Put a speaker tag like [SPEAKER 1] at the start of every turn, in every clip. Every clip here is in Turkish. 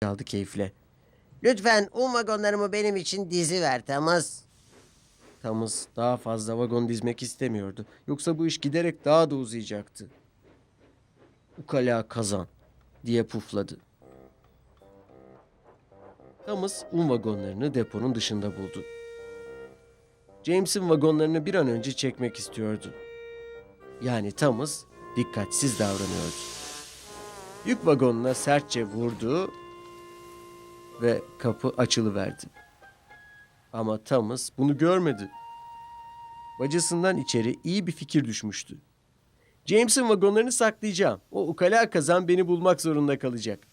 [SPEAKER 1] kaldı keyifle.
[SPEAKER 2] Lütfen un vagonlarımı benim için dizi ver Thomas.
[SPEAKER 1] Thomas daha fazla vagon dizmek istemiyordu. Yoksa bu iş giderek daha da uzayacaktı. Ukala kazan diye pufladı. Thomas un vagonlarını deponun dışında buldu. James'in vagonlarını bir an önce çekmek istiyordu. Yani Thomas dikkatsiz davranıyordu. Yük vagonuna sertçe vurdu ve kapı açılıverdi. Ama Thomas bunu görmedi. Bacasından içeri iyi bir fikir düşmüştü. James'in vagonlarını saklayacağım. O ukala kazan beni bulmak zorunda kalacak.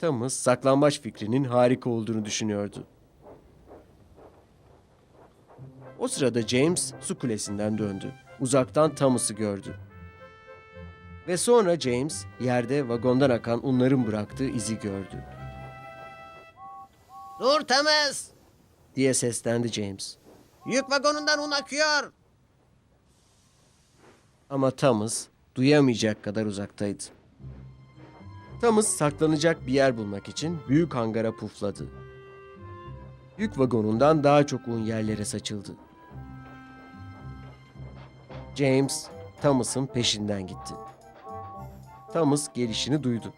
[SPEAKER 1] Thomas saklambaç fikrinin harika olduğunu düşünüyordu. O sırada James su kulesinden döndü. Uzaktan Thomas'ı gördü. Ve sonra James yerde vagondan akan unların bıraktığı izi gördü.
[SPEAKER 2] Dur Thomas.
[SPEAKER 1] diye seslendi James.
[SPEAKER 2] Yük vagonundan un akıyor.
[SPEAKER 1] Ama Thomas duyamayacak kadar uzaktaydı. Thomas saklanacak bir yer bulmak için büyük hangara pufladı. Yük vagonundan daha çok un yerlere saçıldı. James, Thomas'ın peşinden gitti. Thomas gelişini duydu.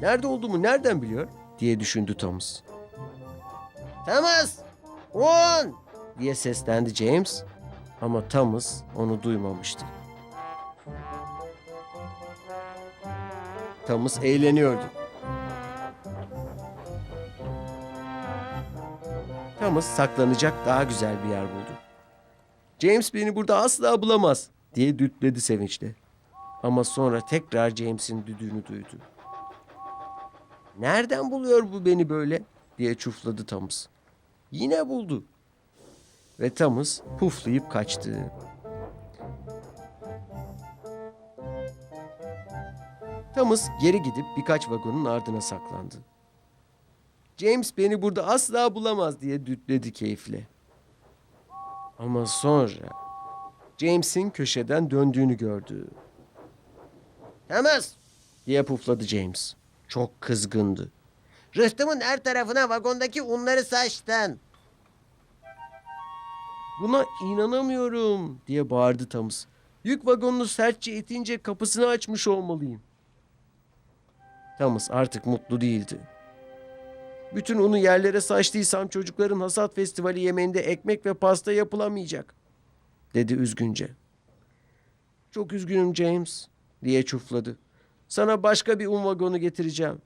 [SPEAKER 1] Nerede olduğumu nereden biliyor diye düşündü Thomas.
[SPEAKER 2] Thomas. Un.
[SPEAKER 1] diye seslendi James ama Thomas onu duymamıştı. Thomas eğleniyordu. Thomas saklanacak daha güzel bir yer buldu. James beni burada asla bulamaz diye dütledi sevinçle. Ama sonra tekrar James'in düdüğünü duydu. Nereden buluyor bu beni böyle diye çufladı Thomas. Yine buldu. Ve Thomas puflayıp kaçtı. Thomas geri gidip birkaç vagonun ardına saklandı. James beni burada asla bulamaz diye dütledi keyifle. Ama sonra James'in köşeden döndüğünü gördü
[SPEAKER 2] Thomas.
[SPEAKER 1] diye pufladı James. Çok kızgındı.
[SPEAKER 2] Rıhtımın her tarafına vagondaki unları saçtın.
[SPEAKER 1] Buna inanamıyorum diye bağırdı Thomas. Yük vagonunu sertçe itince kapısını açmış olmalıyım. Thomas artık mutlu değildi. Bütün unu yerlere saçtıysam çocukların hasat festivali yemeğinde ekmek ve pasta yapılamayacak. Dedi üzgünce. Çok üzgünüm James diye çufladı. Sana başka bir un vagonu getireceğim.